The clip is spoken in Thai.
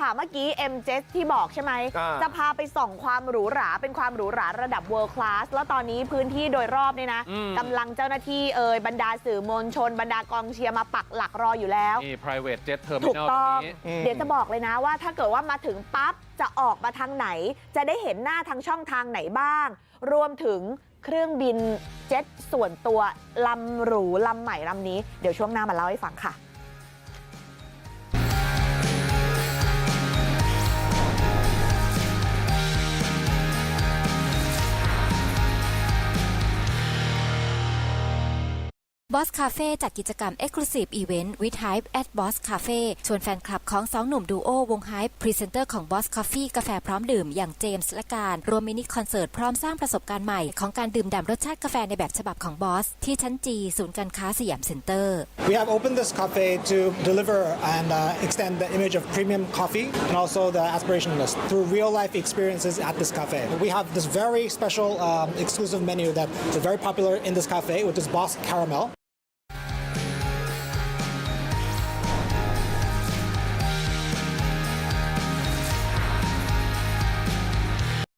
ค่ะ เมื่อกี้ M j e t ที่บอกใช่ไหมอ่าจะพาไปส่องความหรูหรา เป็นความหรูหราระดับ world class แล้วตอนนี้พื้นที่โดยรอบเนี่ยนะอืมกำลังเจ้าหน้าที่เอ่ยบรรดาสื่อมวลชน บรรดากองเชียร์มาปักหลักรออยู่แล้วนี่ private jet ถูก terminal ตรต้องงนี้อืมเดี๋ยวจะบอกเลยนะว่าถ้าเกิดว่ามาถึงปั๊บจะออกมาทางไหน จะได้เห็นหน้าทางช่องทางไหนบ้าง รวมถึงเครื่องบินเจ็ตส่วนตัวลำหรูลำใหม่ลำนี้ เดี๋ยวช่วงหน้ามาเล่าให้ฟังค่ะ Boss Cafe จัดกิจกรรม Exclusive Event with Hype at Boss Cafe ชวนแฟนคลับของสองหนุ่มดูโอวง Hype พรีเซนเตอร์ของ Boss Coffee กาแฟพร้อมดื่มอย่างเจมส์และการรวมมินิคอนเสิร์ตพร้อมสร้างประสบการณ์ใหม่ของการดื่มด่ำรสชาติกาแฟในแบบฉบับของ Boss ที่ชั้นจีศูนย์การค้าสยามเซ็นเตอร์ We have opened this cafe to deliver and uh, extend the image of premium coffee and also the aspiration list through real life experiences at this cafe. We have this very special um, exclusive menu that is very popular in this cafe, which is Boss Caramel.